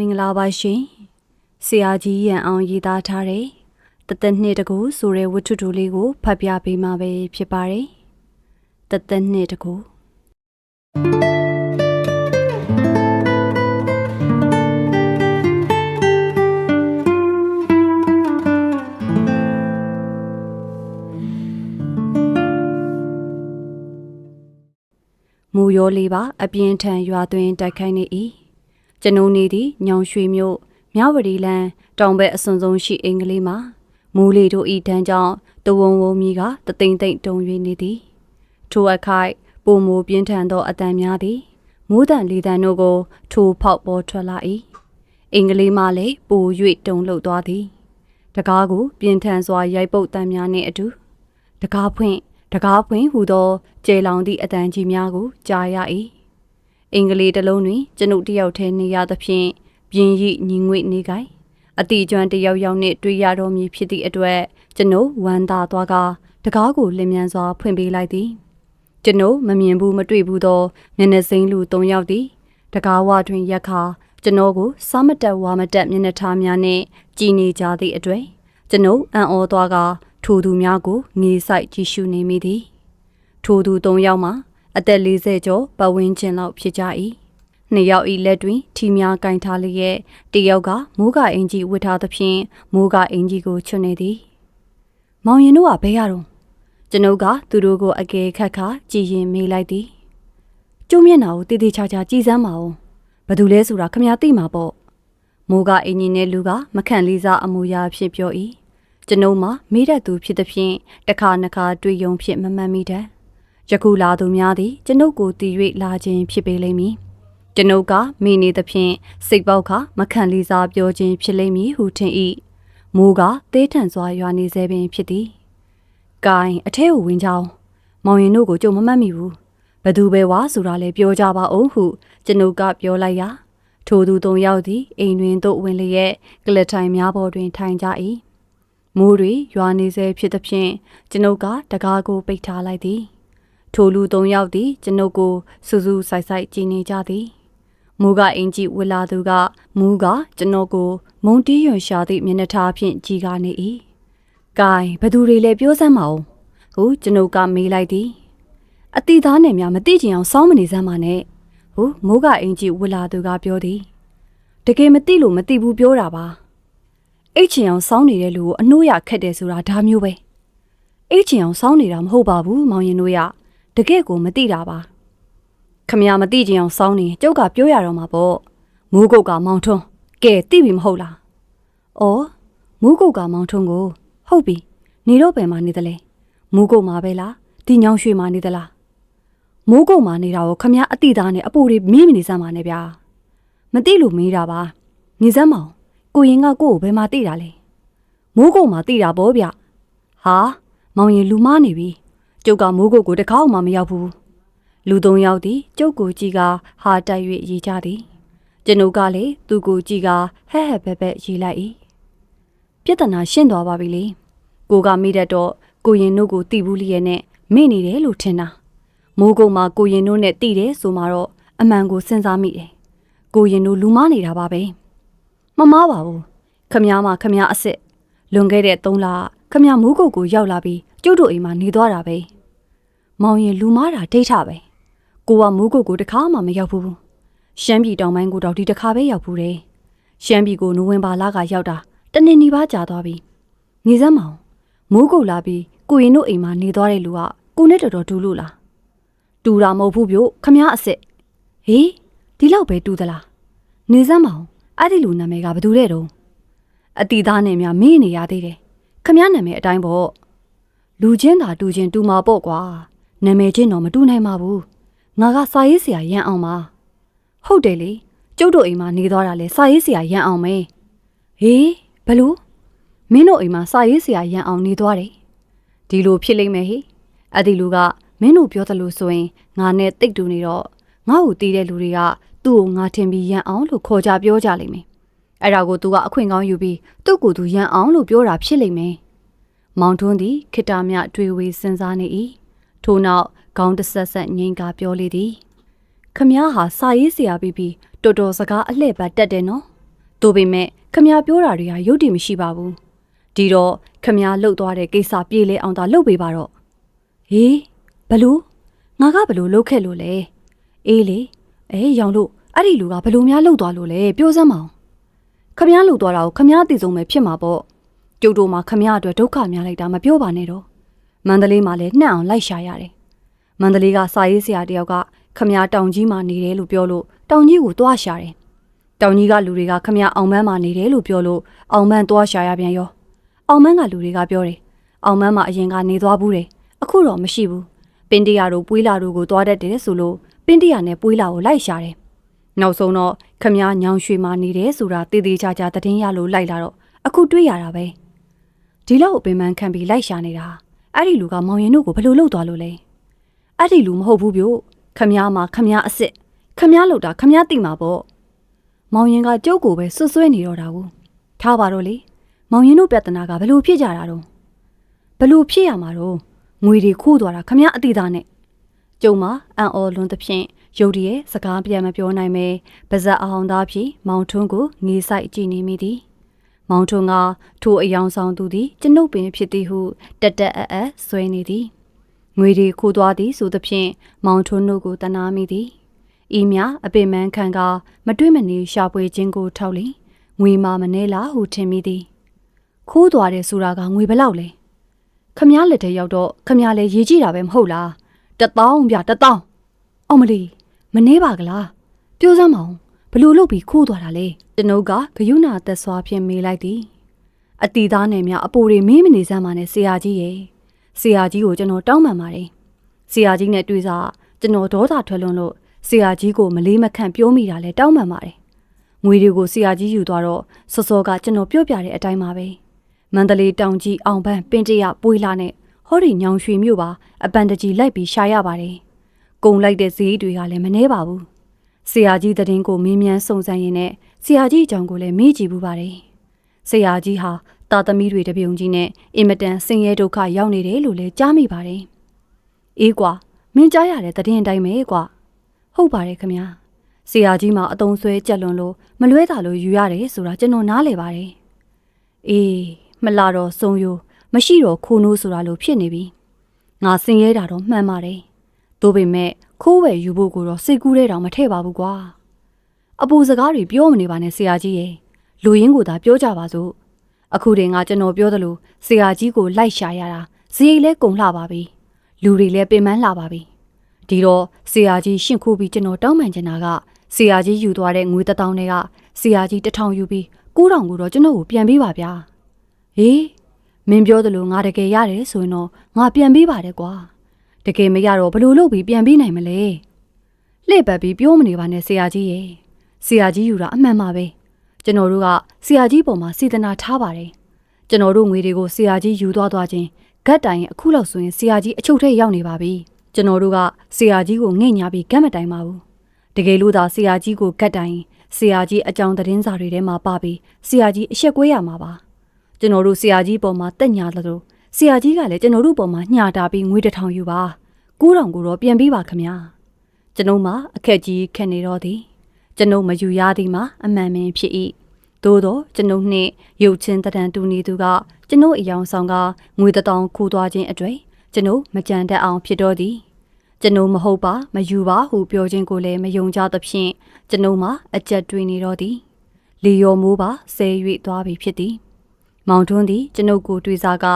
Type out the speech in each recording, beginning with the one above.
မင်္ဂလာပါရှင်ဆရာကြီးရန်အောင်ရေးသားထားတဲ့တသက်နှစ်တကူဆိုတဲ့ဝတ္ထုတိုလေးကိုဖတ်ပြပေးမှာပဲဖြစ်ပါတယ်တသက်နှစ်တကူမူရောလေးပါအပြင်းထန်ရွာသွင်းတိုက်ခိုက်နေ၏ ကျွန်ုပ်နေသည်ညောင်ရွှေမြို့မြဝတီလန်တောင်ဘက်အစွန်ဆုံးရှိအင်္ဂလိပ်မှာမူလီတို့ဤတန်းကြောင့်တဝုံဝုံမီကတသိမ့်သိမ့်တုံ၍နေသည်ထိုအခိုက်ပုံမူပြင်းထန်သောအတန်များသည်မိုးတန်လေတန်တို့ကို ထိုဖောက်ပေါ်ထွက်လာ၏အင်္ဂလိပ်မှလည်းပို၍တုံလှုပ်သွားသည် တကားကိုပြင်းထန်စွာရိုက်ပုတ်တန်များနှင့်အတူတကားဖွင့်တကားဖွင့်ဟူသောကျေလောင်သည့်အတန်ကြီးများကိုကြားရ၏ အင်္ဂလိပ်တစ်လုံးတွင်ကျွန်ုပ်တယောက်တည်းနေရသဖြင့်ပြင်းရိညီငွေ့နေကိုင်အတီကျွမ်းတယောက်ယောက်နှင့်တွေ့ရတော်မူဖြစ်သည့်အတွက်ကျွန်ုပ်ဝမ်းသာသွားကတကားကိုလင်မြန်စွာဖွင့်ပေးလိုက်သည်ကျွန်ုပ်မမြင်ဘူးမတွေ့ဘူးသောမျက်နှာစိမ်းလူ၃ယောက်သည်တကားဝတွင်ရက်ခါကျွန်တော်ကိုစားမတက်ဝါမတက်မျက်နှာထားများနှင့်ကြည်နေကြသည့်အတွက်ကျွန်ုပ်အံ့ဩသွားကထိုသူများကိုငေးဆိုင်ကြည့်ရှုနေမိသည်ထိုသူ၃ယောက်မှာ အသက်40ကျော်ပတ်ဝန်းကျင်လောက်ဖြစ်ကြ၏နှစ်ယောက်ဤလက်တွင်ထီများကင်ထားလျက်တယောက်ကမိုးကအင်ကြီးဝတ်ထားသဖြင့်မိုးကအင်ကြီးကိုချွတ်နေသည်မောင်ရင်တို့ကဘဲရတော့ကျွန်ုပ်ကသူတို့ကိုအကယ်ခတ်ခါကြည်ရင်မေးလိုက်သည်ကျုံမျက်နှာကိုတည်တည်ချာချာကြည်စမ်းပါဦးဘသူလဲဆိုတာခမရသိမှာပေါ့မိုးကအင်ကြီးနဲ့လူကမခန့်လေးစားအမူအရာဖြစ်ပြော၏ကျွန်ုပ်မှမေးတတ်သူဖြစ်သဖြင့်တစ်ခါနှစ်ခါတွေ့ယုံဖြစ်မမှန်မိတဲ့ ယခုလာသူများသည်ကျွန်ုပ်ကိုတည်၍လာခြင်းဖြစ်ပေလိမ့်မည်ကျွန်ုပ်ကမိနေသဖြင့်စိတ်ပေါက်ခါမခံလေးစားပြောခြင်းဖြစ်လိမ့်မည်ဟုထင်၏မိုးကသေးထန်စွာရွာနေစေပင်ဖြစ်သည်။ကိုင်အထဲကိုဝင်ကြအောင်မောင်ရင်တို့ကိုကြုံမမှတ်မိဘူးဘသူပဲဝါဆိုတာလဲပြောကြပါအောင်ဟုကျွန်ုပ်ကပြောလိုက်ရာထိုသူသုံးယောက်သည်အိမ်တွင်သို့ဝင်လျက်ကလထိုင်များပေါ်တွင်ထိုင်ကြ၏မိုးတွေရွာနေစေဖြစ်သဖြင့်ကျွန်ုပ်ကတကားကိုပိတ်ထားလိုက်သည် ထိုလူသုံးယောက်သည်ကျွန်ုပ်ကိုစူးစူးဆိုင်ဆိုင်ကြည်နေကြသည်မူကအင်ကြီးဝလာသူကမူကကျွန်တော်ကို မုံတီးရွံရှာသည့်မျက်နှာထားဖြင့်ကြည်ကားနေ၏။ကဲဘသူတွေလဲပြောစမ်းမအောင်။ဟုကျွန်ုပ်ကမေးလိုက်သည်။အတီသားနဲ့များမသိချင်အောင်စောင်းမနေစမ်းပါနဲ့။ဟုမိုးကအင်ကြီးဝလာသူကပြောသည်။တကယ်မသိလို့မသိဘူးပြောတာပါ။အိတ်ချင်အောင်စောင်းနေတဲ့လူကိုအနှိုးရခက်တယ်ဆိုတာဒါမျိုးပဲ။အိတ်ချင်အောင်စောင်းနေတာမဟုတ်ပါဘူးမောင်ရင်တို့ရ။တ ကယ့်ကိုမသိတာပါ။ခမရမသိချင်အောင်စောင်းနေကျုပ်ကပြောရတော့မှာပေါ့မိုးကုတ်ကမောင်ထွန်းကဲသိပြီမဟုတ်လားအော်မိုးကုတ်ကမောင်ထွန်းကိုဟုတ်ပြီနေတော့ပယ်မှာနေတယ်လေမိုးကုတ်မှာပဲလားဒီညောင်ရွှေမှာနေသလားမိုးကုတ်မှာနေတာကိုခမရအတိသားနဲ့အပူတွေမင်းမနေစမ်းပါနဲ့ဗျာမသိလို့မေးတာပါနေစမ်းမအောင်ကိုရင်ကကို့ကိုဘယ်မှာသိတာလဲမိုးကုတ်မှာသိတာပေါ့ဗျဟာမောင်ရင်လူမနေပြီ ကျုပ်ကမိုးကုတ်ကိုတခါမှမရောက်ဘူးလူသုံးယောက်သည်ကျုပ်ကိုကြည့်ကဟာတိုက်၍ရေးကြသည်ကျွန်ုပ်ကလည်းသူ့ကိုကြည့်ကဟဲ့ဟဲ့ဘက်ဘက်ရေးလိုက်၏ပြဿနာရှင်းသွားပါပြီလေကိုကမိတတ်တော့ကိုရင်တို့ကိုတီးဘူးလျက်နဲ့မိနေတယ်လို့ထင်တာမိုးကုတ်မှာကိုရင်တို့နဲ့တီးတယ်ဆိုမှတော့အမှန်ကိုစဉ်းစားမိတယ်ကိုရင်တို့လူမနေတာပါပဲမမားပါဘူးခမ ्या မခမ ्या အစ်စ်လွန်ခဲ့တဲ့3လခမ ्या မိုးကုတ်ကိုရောက်လာပြီး ကျုပ်တို့အိမ်မှာနေသွားတာပဲမောင်ရင်လူမားတာဒိတ်ထပဲကိုကမိုးကုတ်ကိုတခါမှမရောက်ဘူးရှမ်းပြည်တောင်ပိုင်းကိုတော့ဒီတခါပဲရောက်ဘူးတယ်ရှမ်းပြည်ကိုနိုဝင်ဘာလကရောက်တာတနင်္နီပါကြာသွားပြီနေစမ်းမအောင်မိုးကုတ်လာပြီးကိုရင်တို့အိမ်မှာနေသွားတဲ့လူကကိုနဲ့တော်တော်တူလို့လားတူတာမဟုတ်ဘူးပြို့ခမားအစ်စ်ဟေးဒီလောက်ပဲတူသလားနေစမ်းမအောင်အဲ့ဒီလူနာမည်ကဘယ်သူတဲ့တုံးအတီသားနဲ့များမေးနေရသေးတယ်ခမားနာမည်အတိုင်းပေါ့ လူချင်းသာတူချင်းတူမှာပေါ့ကွာနာမည်ချင်းတော့မတူနိုင်ပါဘူးငါကစာရေးဆရာရန်အောင်ပါဟုတ်တယ်လေကျုပ်တို့အိမ်မှာနေသွားတာလေစာရေးဆရာရန်အောင်ပဲဟေးဘလို့မင်းတို့အိမ်မှာစာရေးဆရာရန်အောင်နေသွားတယ်ဒီလိုဖြစ်လိမ့်မယ်ဟိအဲ့ဒီလူကမင်းတို့ပြောသလိုဆိုရင်ငါနဲ့တိတ်တူနေတော့ငါ့ကိုတီးတဲ့လူတွေကသူ့ကိုငါထင်ပြီးရန်အောင်လို့ခေါ်ကြပြောကြလိမ့်မယ်အဲ့ဒါကိုသူကအခွင့်ကောင်းယူပြီးသူ့ကိုယ်သူရန်အောင်လို့ပြောတာဖြစ်လိမ့်မယ် မောင်ထွန်းသည်ခိတ္တမြတွေ့ဝေစဉ်းစားနေ၏ထို့နောက်ခေါင်းတဆက်ဆက်ငိန်ကပြောလေသည်ခမည်းဟာစာရေးဆရာပြီးပြီးတော်တော်စကားအလှည့်ပတ်တက်တယ်နော်တို့ပေမဲ့ခမပြောတာတွေကရုပ်တည်မရှိပါဘူးဒီတော့ခမလှုပ်သွားတဲ့ကိစ္စပြေလေအောင်သာလှုပ်ပေးပါတော့ဟေးဘလို့ငါကဘလို့လှုပ်ခဲ့လို့လဲအေးလေအေးရောင်လို့အဲ့ဒီလူကဘလို့များလှုပ်သွားလို့လဲပြောစမ်းမအောင်ခမလှုပ်သွားတာကိုခမအသိဆုံးပဲဖြစ်မှာပေါ့ ကျုပ်တို့မှာခမအတွက်ဒုက္ခများလိုက်တာမပြောပါနဲ့တော့မန္တလေးမှာလည်းနှံ့အောင်လိုက်ရှာရတယ်မန္တလေးကစာရေးဆရာတယောက်ကခမတောင်ကြီးမှာနေတယ်လို့ပြောလို့တောင်ကြီးကိုတွားရှာတယ်တောင်ကြီးကလူတွေကခမအောင်မန်းမှာနေတယ်လို့ပြောလို့အောင်မန်းတွားရှာရပြန်ရောအောင်မန်းကလူတွေကပြောတယ်အောင်မန်းမှာအရင်ကနေသွားဘူးတယ်အခုတော့မရှိဘူးပင်တရာတို့ပွေးလာတို့ကိုတွားတတ်တယ်ဆိုလို့ပင်တရာနဲ့ပွေးလာကိုလိုက်ရှာတယ်နောက်ဆုံးတော့ခမညောင်ရွှေမှာနေတယ်ဆိုတာတည်တည်ချာချာသတင်းရလို့လိုက်လာတော့အခုတွေ့ရတာပဲ ဒီလောက်အပင်ပန်းခံပြီးလိုက်ရှာနေတာအဲ့ဒီလူကမောင်ရင်တို့ကိုဘယ်လိုလုပ်သွားလို့လဲအဲ့ဒီလူမဟုတ်ဘူးပြို့ခမ ्या မှာခမ ्या အစ်စ်ခမ ्या လောက်တာခမ ्या တိမှာပေါ့မောင်ရင်ကကျုပ်ကိုပဲဆွဆွဲနေတော့တာကိုထားပါတော့လေမောင်ရင်တို့ပြဿနာကဘလို့ဖြစ်ကြတာတော့ဘလို့ဖြစ်ရမှာတော့ငွေတွေခိုးသွားတာခမ ्या အတိသားနဲ့ကျုံမှာအံ့ဩလွန်သဖြင့်ရုတ်တရက်စကားပြန်မပြောနိုင်ပဲပါဇက်အောင်သားဖြင့်မောင်ထွန်းကိုငေးဆိုင်ကြည့်နေမိသည် မောင်ထွန်းကထိုအယောင်ဆောင်သူသည်ကျွန်ုပ်ပင်ဖြစ်သည်ဟုတက်တက်အပ်အပ်ဆွဲနေသည်ငွေတွေခိုးသွားသည်ဆိုသဖြင့်မောင်ထွန်းတို့ကိုတနာမိသည်ဤမြအပင်မန်းခံကမတွေ့မနေရှာပွေခြင်းကိုထောက်လီငွေမာမနေလားဟုထင်မိသည်ခိုးသွားတယ်ဆိုတာကငွေဘလောက်လဲခမည်းလက်ထဲရောက်တော့ခမည်းလည်းရေးကြည့်တာပဲမဟုတ်လားတပေါင်းပြတပေါင်းအောင်မလီမနေပါကလားပြောစမ်းမအောင် ဘလို့လုပ်ပြီးခိုးသွားတာလဲကျွန်ုပ်ကဂယုဏသက်စွာဖြင့်မေးလိုက်သည်အတီသားနယ်များအပိုတွေမင်းမနေစမ်းပါနဲ့ဆရာကြီးရဲ့ဆရာကြီးကိုကျွန်တော်တောင်းပန်ပါတယ်ဆရာကြီးနဲ့တွေ့စားကျွန်တော်ဒေါသထွက်လွန်းလို့ဆရာကြီးကိုမလေးမခန့်ပြောမိတာလဲတောင်းပန်ပါတယ်ငွေတွေကိုဆရာကြီးယူသွားတော့စောစောကကျွန်တော်ပြောပြတဲ့အတိုင်းပါပဲမန္တလေးတောင်ကြီးအောင်ပန်းပင်တရပွေးလာနဲ့ဟောဒီညောင်ရွှေမြို့ပါအပန်တကြီးလိုက်ပြီးရှာရပါတယ်ကုံလိုက်တဲ့ဈေးတွေကလည်းမနှဲပါဘူး ဆရာကြီးတည်င်းကိုမင်းမြန်းစုံစမ်းရင်းနဲ့ဆရာကြီးအကြောင်းကိုလည်းမေးကြည့်ဘူးပါတယ်ဆရာကြီးဟာတာသမီတွေတပြုံကြီးနဲ့အင်မတန်ဆင်းရဲဒုက္ခရောက်နေတယ်လို့လည်းကြားမိပါတယ်အေးကွာမင်းကြားရတဲ့တည်င်းတိုင်းပဲကွာဟုတ်ပါတယ်ခမညာဆရာကြီးမှာအတုံးဆွဲကြက်လွန်လို့မလွဲတာလို့ယူရတယ်ဆိုတာကျွန်တော်နားလေပါတယ်အေးမလာတော့စုံယိုမရှိတော့ခိုးနိုးဆိုတာလို့ဖြစ်နေပြီငါဆင်းရဲတာတော့မှန်ပါတယ်တို့ပေမဲ့ ခိုးဝယ်ယူဖို့ကိုတော့စိတ်ကူးတဲ့တောင်မထည့်ပါဘူးကွာအပူစကားတွေပြောမနေပါနဲ့ဆရာကြီးရဲ့လူရင်းကိုသာပြောကြပါစို့အခုတည်းကကျွန်တော်ပြောသလိုဆရာကြီးကိုလိုက်ရှာရတာဇေယိလဲကုံလှပါပြီလူတွေလည်းပင်ပန်းလှပါပြီဒီတော့ဆရာကြီးရှင့်ခိုးပြီးကျွန်တော်တောင်းပန်ချင်တာကဆရာကြီးယူသွားတဲ့ငွေတထောင်တွေကဆရာကြီးတထောင်ယူပြီး9000ကိုတော့ကျွန်တော်ကိုပြန်ပေးပါဗျာဟေးမင်းပြောသလိုငါတကယ်ရတယ်ဆိုရင်တော့ငါပြန်ပေးပါတယ်ကွာ တကယ်မရတော့ဘလို့လုပ်ပြီးပြန်ပေးနိုင်မလဲလှည့်ပတ်ပြီးပြောမနေပါနဲ့ဆရာကြီးရဲ့ဆရာကြီးယူတာအမှန်ပါပဲကျွန်တော်တို့ကဆရာကြီးပေါ်မှာစေတနာထားပါတယ်ကျွန်တော်တို့ငွေတွေကိုဆရာကြီးယူသွားသွားချင်းဂတ်တိုင်အခုလောက်ဆိုရင်ဆရာကြီးအချုပ်ထဲရောက်နေပါပြီကျွန်တော်တို့ကဆရာကြီးကိုငှိ့ညာပြီးဂတ်မတိုင်ပါဘူးတကယ်လို့သာဆရာကြီးကိုဂတ်တိုင်ဆရာကြီးအကြောင်းသတင်းစာတွေထဲမှာပါပြီးဆရာကြီးအရှက်ကွေးရမှာပါကျွန်တော်တို့ဆရာကြီးပေါ်မှာတက်ညာလို့ ဆရာကြီးကလည်းကျွန်တော်တို့ပေါ်မှာညှာတာပြီးငွေတစ်ထောင်ယူပါ9000ကိုတော့ပြန်ပေးပါခမညာကျွန်ုပ်မှအခက်ကြီးခက်နေတော့သည်ကျွန်ုပ်မယူရသည်မှာအမှန်ပင်ဖြစ်၏သို့တော့ကျွန်ုပ်နှင့်ရုပ်ချင်းတံတူနေသူကကျွန်ုပ်အယောင်ဆောင်ကငွေတောင်ခူသွားခြင်းအတွေ့ကျွန်ုပ်မကြံတတ်အောင်ဖြစ်တော့သည်ကျွန်ုပ်မဟုတ်ပါမယူပါဟုပြောခြင်းကိုလည်းမယုံကြသဖြင့်ကျွန်ုပ်မှအကြက်တွေးနေတော့သည်လီယောမိုးပါဆဲ၍သွားပြီဖြစ်သည် မောင်ထွန်းသည်ကျွန်ုပ်ကိုတွေ့စားက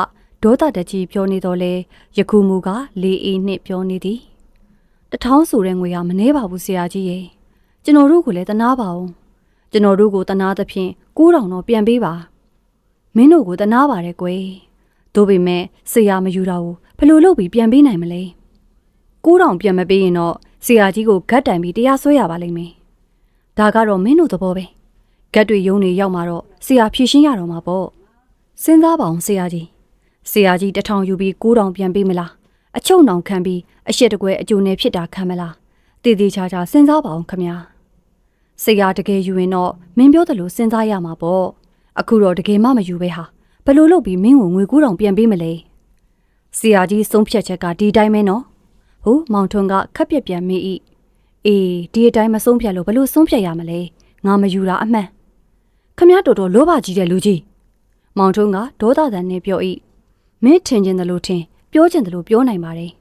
ဒေါသတကြီးပြောနေတော့လေယခုမူကလေအေးနှင့်ပြောနေသည်တထောင်းဆိုတဲ့ငွေကမနှဲပါဘူးဆရာကြီးရဲ့ကျွန်တော်တို့ကိုလည်းတနာပါအောင်ကျွန်တော်တို့ကိုတနာသဖြင့်9000တော့ပြန်ပေးပါမင်းတို့ကိုတနာပါတယ်ကွယ်တို့ပေမဲ့ဆရာမယူတာကိုဘယ်လိုလုပ်ပြီးပြန်ပေးနိုင်မလဲ9000ပြန်မပေးရင်တော့ဆရာကြီးကိုဂတ်တိုင်ပြီးတရားစွဲရပါလိမ့်မယ်ဒါကတော့မင်းတို့သဘောပဲဂတ်တွေယုံနေရောက်มาတော့ဆရာဖြည့်ရှင်းရတော့မှာပေါ့စဉ်းစားပါအောင်ဆရာကြီး ဆရာကြီးတထောင်ယူပြီး9000ပြန်ပေးမလားအချုံနောင်ခံပြီးအရှက်တကွဲအကျိုးနဲ့ဖြစ်တာခံမလားတည်တည်ချာချာစဉ်းစားပါအောင်ခမညာဆရာတကယ်ယူရင်တော့မင်းပြောသလိုစဉ်းစားရမှာပေါ့အခုတော့တကယ်မှမယူပဲဟာဘယ်လိုလုပ်ပြီးမင်းကိုငွေ9000ပြန်ပေးမလဲဆရာကြီးဆုံးဖြတ်ချက်ကဒီတိုင်းပဲနော်ဟုတ်မောင်ထွန်းကခက်ပြက်ပြန်မေး၏အေးဒီအတိုင်းမဆုံးဖြတ်လို့ဘယ်လိုဆုံးဖြတ်ရမလဲငါမယူတာအမှန်ခခမရတော်တော်လောဘကြီးတဲ့လူကြီးမောင်ထုံးကဒေါသတန်နဲ့ပြော၏ မင်းထင်ကျင်တယ်လို့ထင်ပြောကျင်တယ်လို့ပြောနိုင်ပါတယ်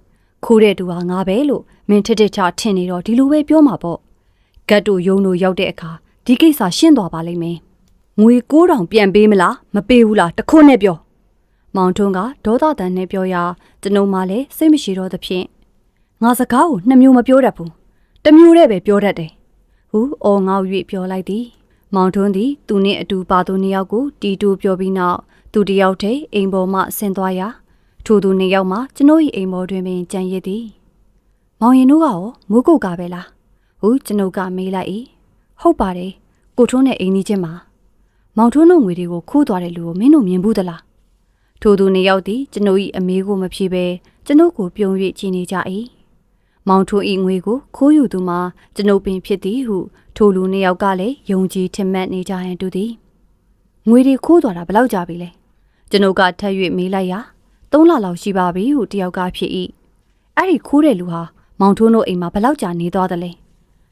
ခိုးတဲ့သူဟာငါပဲလို့မင်းထစ်ထစ်ချထင်နေတော့ဒီလိုပဲပြောမှာပေါ့ဂတ်တို့ယုံတို့ရောက်တဲ့အခါဒီကိစ္စရှင်းသွားပါလိမ့်မယ်ငွေ9000ပြန်ပေးမလားမပေးဘူးလားတခွန်းနဲ့ပြောမောင်ထွန်းကဒေါသတန်နဲ့ပြောရာကျွန်ုံမှလည်းစိတ်မရှိတော့သဖြင့်ငါစကားကိုနှစ်မျိုးမပြောတတ်ဘူးတစ်မျိုးတည်းပဲပြောတတ်တယ်ဟူအော်ငေါ့၍ပြောလိုက်သည် မောင်ထွန်းသည်သူနှင့်အတူပါသူနှစ်ယောက်ကိုတီတူပြောပြီးနောက် သူတစ်ယောက်တည်းအိမ်ပေါ်မှဆင်းသွားရာထိုသူနှစ်ယောက်မှကျွန်ုပ်၏အိမ်ပေါ်တွင်ပင်ကြံရည်သည်မောင်ရင်တို့ကရောမိုးကုတ်ကပဲလားဟူကျွန်ုပ်ကမေးလိုက်၏ဟုတ်ပါတယ်ကိုထွန်းနဲ့အိမ်ကြီးချင်းမှာမောင်ထွန်းတို့ငွေတွေကိုခိုးသွားတဲ့လူကိုမင်းတို့မြင်ဘူးသလားထိုသူနှစ်ယောက်သည်ကျွန်ုပ်၏အမေးကိုမဖြေဘဲကျွန်ုပ်ကိုပြုံး၍ကြည်နေကြ၏မောင်ထွန်း၏ငွေကိုခိုးယူသူမှာကျွန်ုပ်ပင်ဖြစ်သည်ဟုထိုလူနှစ်ယောက်ကလည်းယုံကြည်ထင်မှတ်နေကြဟန်တူသည်ငွေတွေခိုးသွားတာဘယ်လောက်ကြာပြီလဲ ကျွန်ုပ်ကထပ်၍မေးလိုက်ရာ၃လလောက်ရှိပါပြီဟုတယောက်ကဖြစ်၏အဲ့ဒီခိုးတဲ့လူဟာမောင်ထွန်းတို့အိမ်မှာဘယ်လောက်ကြာနေသွားသလဲ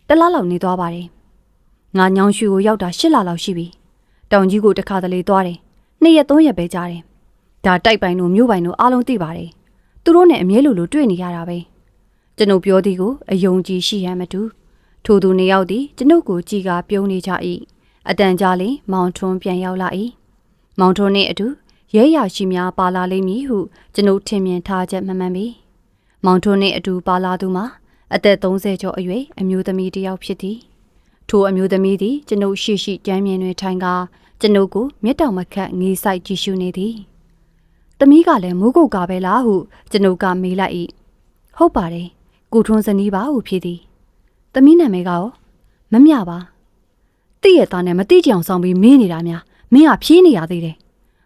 တစ်လလောက်နေသွားပါတယ်ငါညောင်ရွှေကိုရောက်တာ၈လလောက်ရှိပြီတောင်ကြီးကိုတစ်ခါတလေသွားတယ်နှစ်ရက်သုံးရက်ပဲကြာတယ်ဒါတိုက်ပိုင်တို့မြို့ပိုင်တို့အားလုံးသိပါတယ်။သူတို့နဲ့အမြဲလိုလိုတွေ့နေရတာပဲ။ကျွန်ုပ်ပြောသည်ကိုအယုံကြည်ရှိရမတူ။ထိုသူနှစ်ယောက်သည်ကျွန်ုပ်ကိုကြည်ကာပြုံးနေကြ၏။အတန်ကြာလျင်မောင်ထွန်းပြန်ရောက်လာ၏။မောင်ထွန်းနှင့်အတူ ရဲရရှိများပါလာလိမ့်မည်ဟုကျွန်ုပ်ထင်မြင်ထားချက်မှန်မှန်ပြီ။မောင်ထွန်းနှင့်အတူပါလာသူမှာအသက်30ကျော်အရွယ်အမျိုးသမီးတစ်ယောက်ဖြစ်သည်။ထိုအမျိုးသမီးသည်ကျွန်ုပ်ရှိရှိကြမ်းမြင်တွင်ထိုင်ကာကျွန်ုပ်ကိုမျက်တောင်မခတ်ငေးဆိုင်ကြည့်ရှုနေသည်။တမီးကလည်းမိုးကုတ်ကပဲလားဟုကျွန်ုပ်ကမေးလိုက်၏ဟုတ်ပါတယ်ကိုထွန်းစနီးပါဟုဖြေသည်တမီးနာမည်ကရောမမြပါတိရဲ့သားနဲ့မတိကြအောင်ဆောင်ပြီးမင်းနေတာများမင်းကဖြီးနေရသေးတယ်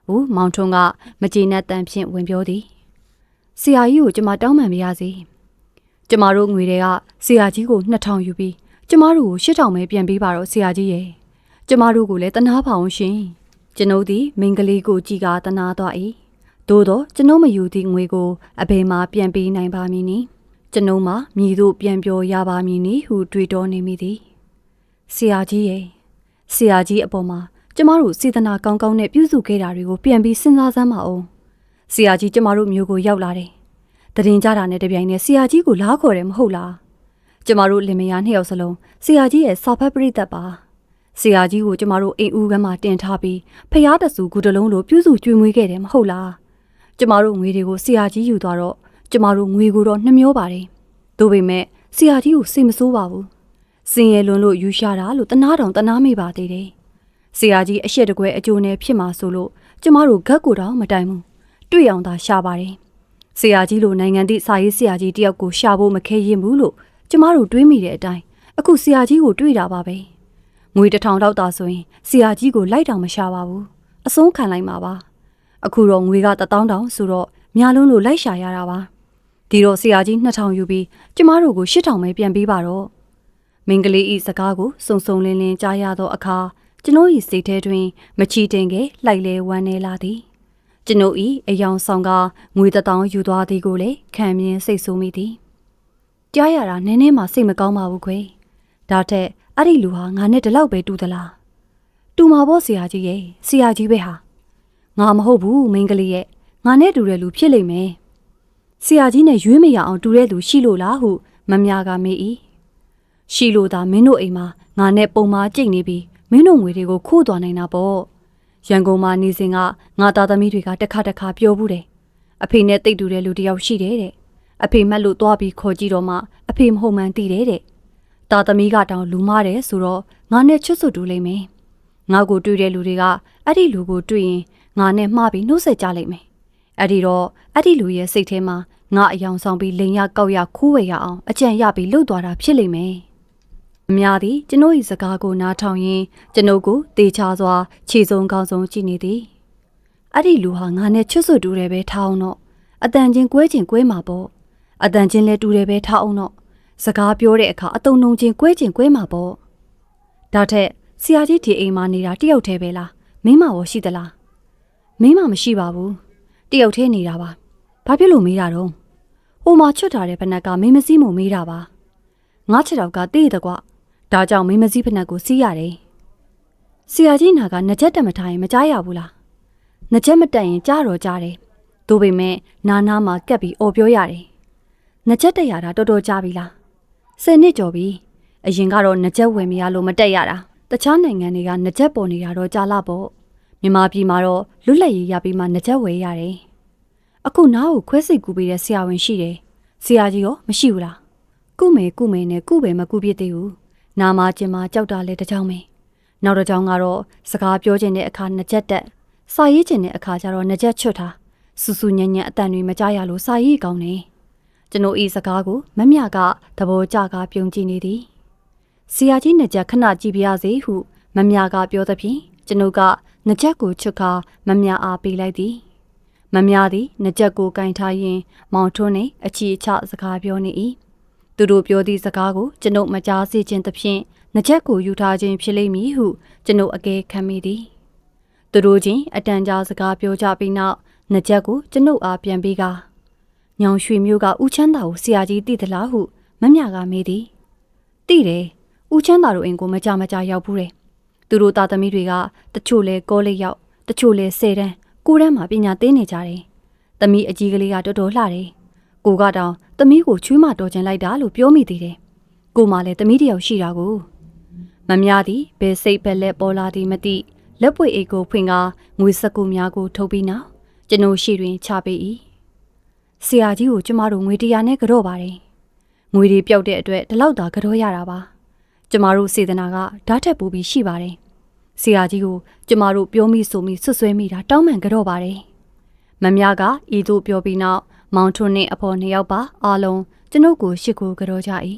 ဟူမောင်ထွန်းကမကြေနပ်တမ်းဖြင့်ဝင်ပြောသည်ဆရာကြီးကိုကျမတောင်းပန်ပါရစေကျမတို့ငွေတွေကဆရာကြီးကို2000ယူပြီးကျမတို့ကို8000ပဲပြန်ပေးပါတော့ဆရာကြီးရဲ့ကျမတို့ကိုလည်းတနာပါအောင်ရှင်ကျွန်ုပ်သည်မင်္ဂလိကိုကြည်ကာတနာသွား၏သို့တော့ကျွန်ုပ်မယူသည့်ငွေကိုအဘေမှာပြန်ပေးနိုင်ပါမည်နီကျွန်ုပ်မှာမြည်တို့ပြန်ပြောရပါမည်နီဟုတွေးတောနေမိသည်ဆရာကြီးရဲ့ဆရာကြီးအပေါ်မှာ ကျမတို့စေတနာကောင်းကောင်းနဲ့ပြုစုခဲ့တာတွေကိုပြန်ပြီးစဉ်းစားစမ်းပါဦးဆရာကြီးကျမတို့မျိုးကိုရောက်လာတယ်တရင်ကြတာနဲ့တပြိုင်နက်ဆရာကြီးကိုလားခေါ်တယ်မဟုတ်လားကျမတို့လင်မယားနှစ်ယောက်စလုံးဆရာကြီးရဲ့စာဖတ်ပရိသတ်ပါဆရာကြီးကိုကျမတို့အိမ်ဦးကမ်းမှာတင်ထားပြီးဖျားတဆူကူတလုံးလိုပြုစုကျွေးမွေးခဲ့တယ်မဟုတ်လားကျမတို့ငွေတွေကိုဆရာကြီးယူသွားတော့ကျမတို့ငွေကိုတော့နှမျောပါတယ်ဒါပေမဲ့ဆရာကြီးကိုစိတ်မဆိုးပါဘူးစင်ရလွန်းလို့ယူရှာတာလို့တနာတောင်တနာမိပါသေးတယ် ဆရာကြီးအရှက်တကွဲအကျိုးနဲ့ဖြစ်မှာဆိုလို့ကျမတို့ဂက်ကိုတောင်မတိုင်ဘူးတွေ့အောင်သာရှာပါတယ်ဆရာကြီးလိုနိုင်ငံသည့်စာရေးဆရာကြီးတယောက်ကိုရှာဖို့မခဲရင်ဘူးလို့ကျမတို့တွေးမိတဲ့အတိုင်းအခုဆရာကြီးကိုတွေ့တာပါပဲငွေတစ်ထောင်တော့တာဆိုရင်ဆရာကြီးကိုလိုက်တောင်မရှာပါဘူးအဆုံးခံလိုက်မှာပါအခုတော့ငွေက1000တောင်ဆိုတော့မြားလုံးလို့လိုက်ရှာရတာပါဒီတော့ဆရာကြီး2000ယူပြီးကျမတို့ကို8000ပဲပြန်ပေးပါတော့မင်္ဂလိဤစကားကိုစုံစုံလင်းလင်းကြားရသောအခါ ကျွန်ုပ်၏စိတ်ထဲတွင်မချီတင်ကလှိုက်လဲဝမ်းနေလာသည်ကျွန်ုပ်၏အယောင်ဆောင်ကငွေတစ်တောင်းယူသွားသည်ကိုလည်းခံမြင်စိတ်ဆိုးမိသည်ကြားရတာနည်းနည်းမှစိတ်မကောင်းပါဘူးခွေဒါထက်အဲ့ဒီလူဟာငါနဲ့တလောက်ပဲတူသလားတူမှာပေါ့ဆရာကြီးရဲ့ဆရာကြီးပဲဟာငါမဟုတ်ဘူးမင်းကလေးရဲ့ငါနဲ့တူတဲ့လူဖြစ်လိမ့်မယ်ဆရာကြီးနဲ့ရွေးမရအောင်တူတဲ့လူရှိလို့လားဟုမမြကမေး၏ရှိလို့သာမင်းတို့အိမ်မှာငါနဲ့ပုံမာကြိတ်နေပြီးမ င်းတို့ငွေတွေကိုခိုးသွားနိုင်တာပေါ့ရန်ကုန်မှာနေစဉ်ကငါသားသမီးတွေကတစ်ခါတစ်ခါပြောဘူးတယ်အဖေနဲ့တိတ်တူတဲ့လူတစ်ယောက်ရှိတယ်တဲ့အဖေမက်လို့သွားပြီးခေါ်ကြည့်တော့မှအဖေမဟုတ်မှန်းသိတယ်တဲ့တာသမီးကတောင်လူမားတယ်ဆိုတော့ငါနဲ့ချွတ်ဆွတ်တူလိမ့်မယ်ငါကိုတွေ့တဲ့လူတွေကအဲ့ဒီလူကိုတွေ့ရင်ငါနဲ့မှားပြီးနှုတ်ဆက်ကြလိမ့်မယ်အဲ့ဒီတော့အဲ့ဒီလူရဲ့စိတ်ထဲမှာငါအယောင်ဆောင်ပြီးလိန်ရကောက်ရခိုးဝယ်ရအောင်အကြံရပြီးလှုပ်သွားတာဖြစ်လိမ့်မယ် အများသည်ကျွန်ုပ်၏စကားကိုနားထောင်ရင်းကျွန်ုပ်ကိုတေချာစွာခြေစုံကောင်းဆုံးကြည့်နေသည်အဲ့ဒီလူဟာငါနဲ့ချွတ်ဆွတ်တူတယ်ပဲထားအောင်တော့အတန်ချင်းကွဲချင်းကွဲမှာပေါ့အတန်ချင်းလဲတူတယ်ပဲထားအောင်တော့စကားပြောတဲ့အခါအတုံနှုံချင်းကွဲချင်းကွဲမှာပေါ့ဒါထက်ဆရာကြီးဒီအိမ်မှာနေတာတယောက်တည်းပဲလားမိမရောရှိသလားမိမမရှိပါဘူးတယောက်တည်းနေတာပါဘာဖြစ်လို့မေးတာတော့ဟိုမှာချွတ်ထားတဲ့ဖနက်ကမင်းမစည်းမို့မေးတာပါငါချက်တော့ကတေးတဲ့ကွ ဒါကြောင့်မင်းမစည်းဖနက်ကိုစီးရတယ်ဆရာကြီးနာကငကြက်တက်မထားရင်မကြားရဘူးလားငကြက်မတက်ရင်ကြားတော့ကြားတယ်သို့ပေမဲ့နာနာမှာကက်ပြီးអော်ပြောရတယ်ငကြက်တက်ရတာတော်တော်ကြားပြီလားဆယ်နှစ်ကျော်ပြီအရင်ကတော့ငကြက်ဝယ်မရလို့မတက်ရတာတခြားနိုင်ငံတွေကငကြက်ပေါ်နေတာတော့ကြားလာပေါ့မြန်မာပြည်မှာတော့လွတ်လပ်ရေးရပြီးမှငကြက်ဝယ်ရတယ်အခုနားကိုခွဲစိတ်ကူပေးတဲ့ဆရာဝန်ရှိတယ်ဆရာကြီးရောမရှိဘူးလားကုမယ်ကုမယ်နဲ့ကုပဲမကုပြစ်သေးဘူး နာမကျင်မှာကြောက်တာလဲတစ်ကြောင်ပဲနောက်တစ်ကြောင်ကတော့စကားပြောခြင်းတဲ့အခါနှစ်ချက်တက်စာရေးခြင်းတဲ့အခါကျတော့နှစ်ချက်ချွတ်တာစူးစူးညံ့ညံ့အတန်တွေမကြရလို့စာရေးကောင်းနေကျွန်ုပ်ဤစကားကိုမမြကသဘောကျကားပြုံးကြည့်နေသည်ဆရာကြီးနှစ်ချက်ခဏကြည့်ပြရစေဟုမမြကပြောသဖြင့်ကျွန်ုပ်ကနှစ်ချက်ကိုချွတ်ကာမမြအားပေးလိုက်သည်မမြသည်နှစ်ချက်ကိုကင်ထားရင်းမောင်ထွန်းနှင့်အချီအချစကားပြောနေ၏ သူတို့ပြောသည့်စကားကိုကျွန်ုပ်မကြားစေခြင်းသဖြင့်နှစ်ချက်ကိုယူထားခြင်းဖြစ်လိမ့်မည်ဟုကျွန်ုပ်အကဲခံမိသည်သူတို့ချင်းအတန်ကြာစကားပြောကြပြီးနောက်နှစ်ချက်ကိုကျွန်ုပ်အားပြန်ပေးကညောင်ရွှေမျိုးကဦးချမ်းသာကိုဆရာကြီးတည်သလားဟုမမြကမေးသည်တည်တယ်ဦးချမ်းသာတို့အိမ်ကိုမကြမကြရောက်ဘူးတယ်သူတို့သားသမီးတွေကတချို့လဲကောလိပ်ရောက်တချို့လဲဆယ်တန်းကိုတန်းမှာပညာသင်နေကြတယ်သမီးအကြီးကလေးကတော်တော်လှတယ် ကိုကတောင်သမီးကိုချွေးမတော်ချင်လိုက်တာလို့ပြောမိသေးတယ်ကိုမှလည်းသမီးတစ်ယောက်ရှိတာကိုမများသည်ဘယ်စိတ်ပဲလက်ပေါ်လာသည်မသိလက်ပွေအိတ်ကိုဖွင့်ကားငွေစက်ကူများကိုထုတ်ပြီးနောက်ကျွန်ုပ်ရှိတွင်ချပေး၏ဆရာကြီးကိုကျမတို့ငွေတရားနဲ့ကြော့ပါတယ်ငွေတွေပျောက်တဲ့အတွက်ဒီလောက်သာကြော့ရတာပါကျမတို့စေတနာကဓာတ်ထက်ပူပြီးရှိပါတယ်ဆရာကြီးကိုကျမတို့ပြောမိဆိုမိဆွဆွဲမိတာတောင်းပန်ကြော့ပါတယ်မများကဤသို့ပြောပြီးနောက် မောင်ထွန်းနှင့်အဖော်နှစ်ယောက်ပါအားလုံးကျွန်ုပ်ကိုရှစ်ကိုကြော့ကြ၏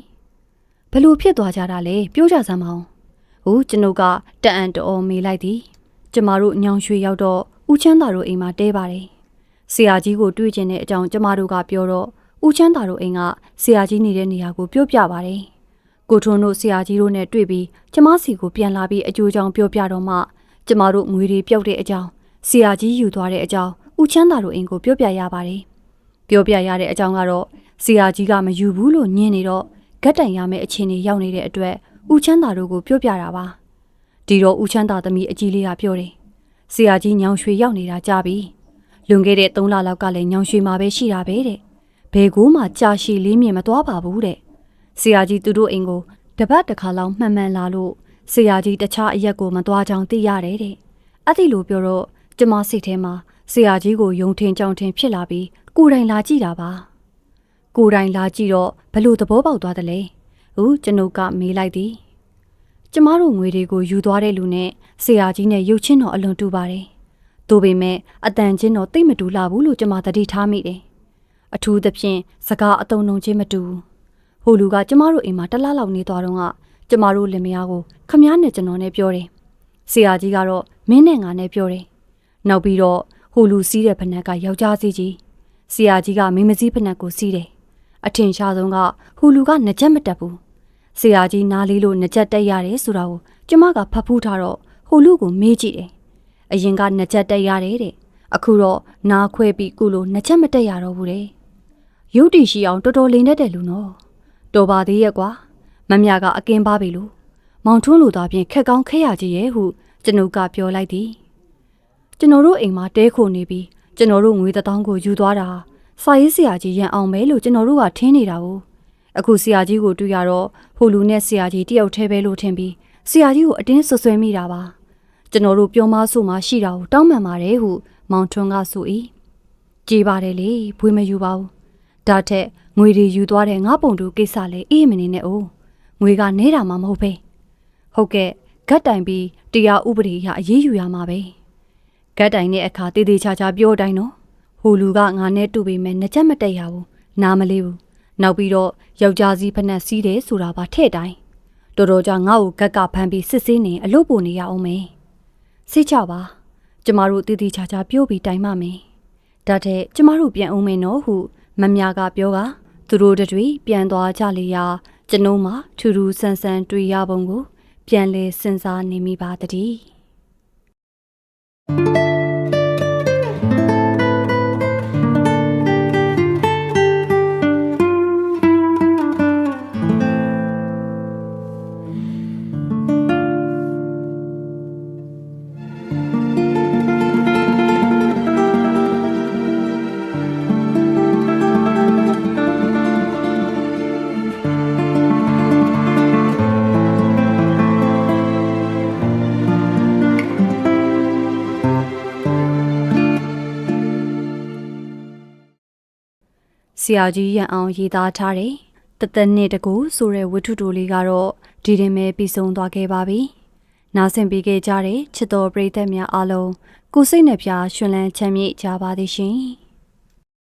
ဘလို့ဖြစ်သွားကြတာလဲပြောကြစမ်းမအောင်။ဟုတ်ကျွန်ုပ်ကတအံ့တော်မေးလိုက်သည်။ကျမတို့ညောင်ရွှေရောက်တော့ဦးချမ်းသာတို့အိမ်မှာတဲပါတယ်။ဆရာကြီးကိုတွေ့ကျင်တဲ့အကြောင်းကျမတို့ကပြောတော့ဦးချမ်းသာတို့အိမ်ကဆရာကြီးနေတဲ့နေရာကိုပြောပြပါတယ်။ကိုထွန်းတို့ဆရာကြီးတို့နဲ့တွေ့ပြီးကျမစီကိုပြန်လာပြီးအကျိုးကြောင့်ပြောပြတော့မှကျမတို့ငွေတွေပြုတ်တဲ့အကြောင်းဆရာကြီးယူသွားတဲ့အကြောင်းဦးချမ်းသာတို့အိမ်ကိုပြောပြရပါတယ်။ ပြောပြရတဲ့အကြောင်းကတော့ဆရာကြီးကမယူဘူးလို့ညင်းနေတော့ဂက်တိုင်ရမယ့်အခြေအနေရောက်နေတဲ့အတွက်ဦးချမ်းသာတို့ကိုပြောပြတာပါဒီတော့ဦးချမ်းသာသမီးအကြီးလေးကပြောတယ်ဆရာကြီးညောင်ရွှေရောက်နေတာကြာပြီလွန်ခဲ့တဲ့3လလောက်ကလည်းညောင်ရွှေမှာပဲရှိတာပဲတဲ့ဘယ်ကိုမှကြာရှည်လေးမြင်မသွားပါဘူးတဲ့ဆရာကြီးသူတို့အိမ်ကိုတပတ်တစ်ခါလောက်မှန်မှန်လာလို့ဆရာကြီးတခြားအရက်ကိုမသွားကြောင်သိရတယ်တဲ့အဲ့ဒီလိုပြောတော့ကျမစိတ်ထဲမှာ ဆရာကြီးကိုယုံထင်ကြောင်ထင်ဖြစ်လာပြီးကိုယ်တိုင်လာကြည့်တာပါကိုယ်တိုင်လာကြည့်တော့ဘလို့သဘောပေါက်သွားတယ်လဲဦးကျွန်ုပ်ကမေးလိုက်သည်ကျမတို့ငွေတွေကိုယူသွားတဲ့လူနဲ့ဆရာကြီးနဲ့ရုပ်ချင်းတော်အလွန်တူပါတယ်။ဒါပေမဲ့အတန်ချင်းတော့တိတ်မတူလာဘူးလို့ကျမသတိထားမိတယ်။အထူးသဖြင့်စကားအတုံလုံးချင်းမတူဘူး။ဟိုလူကကျမတို့အိမ်မှာတလားလောက်နေသွားတော့ကကျမတို့လင်မယားကိုခမားနဲ့ကျွန်တော်နဲ့ပြောတယ်။ဆရာကြီးကတော့မင်းနဲ့ငါနဲ့ပြောတယ်။နောက်ပြီးတော့ ဟိုလူစီးတဲ့ဖနက်ကယောက်ျားစီကြီးဆရာကြီးကမိန်းမစည်းဖနက်ကိုစီးတယ်။အထင်ရှားဆုံးကဟိုလူကငကြက်မတက်ဘူးဆရာကြီးနားလေးလို့နှကြက်တက်ရတယ်ဆိုတာကိုကျမကဖတ်ဖူးထားတော့ဟိုလူကိုမေးကြည့်တယ်။အရင်ကနှကြက်တက်ရတယ်တဲ့။အခုတော့နားခွဲပြီးကုလို့နှကြက်မတက်ရတော့ဘူးတဲ့။ရုပ်တည်ရှိအောင်တော်တော်လိန်တတ်တယ်လူနော်။တော်ပါသေးရဲ့ကွာ။မမြကအကင်ပါပြီလို့မောင်ထွန်းလူသားဖြင့်ခက်ကောင်းခဲရကြီးရဲ့ဟုကျွန်ုပ်ကပြောလိုက်သည်။ ကျွန်တော်တို့အိမ်မှာတဲခိုနေပြီးကျွန်တော်တို့ငွေတစ်တောင်းကိုယူသွားတာစာရေးဆရာကြီးရန်အောင်ပဲလို့ကျွန်တော်တို့ကထင်းနေတာကိုအခုဆရာကြီးကိုတွေ့ရတော့ဟိုလူနဲ့ဆရာကြီးတယောက်တည်းပဲလို့ထင်ပြီးဆရာကြီးကိုအတင်းဆွဆွဲမိတာပါကျွန်တော်တို့ပြောမဆိုမှရှိတာကိုတောင်းပန်ပါတယ်ဟုမောင်ထွန်းကဆို၏ကြည်ပါတယ်လေဘွေမယူပါဘူးဒါထက်ငွေတွေယူသွားတဲ့ငါပုံတူကိစ္စလဲအေးမနေနဲ့အိုးငွေကနေတာမှမဟုတ်ပဲဟုတ်ကဲ့ဂတ်တိုင်ပြီးတရားဥပဒေအရအရေးယူရမှာပဲ ဂတ်တိုင်တဲ့အခါတေးသေးချာချာပြောတိုင်းနော်ဟိုလူကငါနဲ့တူပေမဲ့နှချက်မတက်ရဘူးနားမလေးဘူးနောက်ပြီးတော့ယောက်ျားစီးဖက်နှက်စီးတယ်ဆိုတာပါထဲ့တိုင်းတော်တော်ကြာငါ့ကိုဂက်ကဖမ်းပြီးစစ်ဆေးနေအလို့ပို့နေရအောင်မယ်စိတ်ချပါကျမတို့တည်တည်ချာချာပြောပြီးတိုင်မမယ်ဒါတဲ့ကျမတို့ပြန်အောင်မယ်နော်ဟုမမြကပြောကသူတို့တွေပြန်သွားကြလေရာကျွန်ုံးမှာထူထူဆန်းဆန်းတွေ့ရပုံကို ပြန်လဲစဉ်းစားနေမိပါတည်း thank you. ရာကြီးရန်အောင်ရေးသားထားတယ်တသက်နှစ်တကူဆိုတဲ့ဝတ္ထုတိုလေးကတော့ဒီရင်ပဲပြီးဆုံးသွားခဲ့ပါပြီနားဆင်ပေးခဲ့ကြတဲ့ချစ်တော်ပရိသတ်များအားလုံးကိုစိတ်နှပြရှင်လန်းချမ်းမြေ့ကြပါသည်ရှင်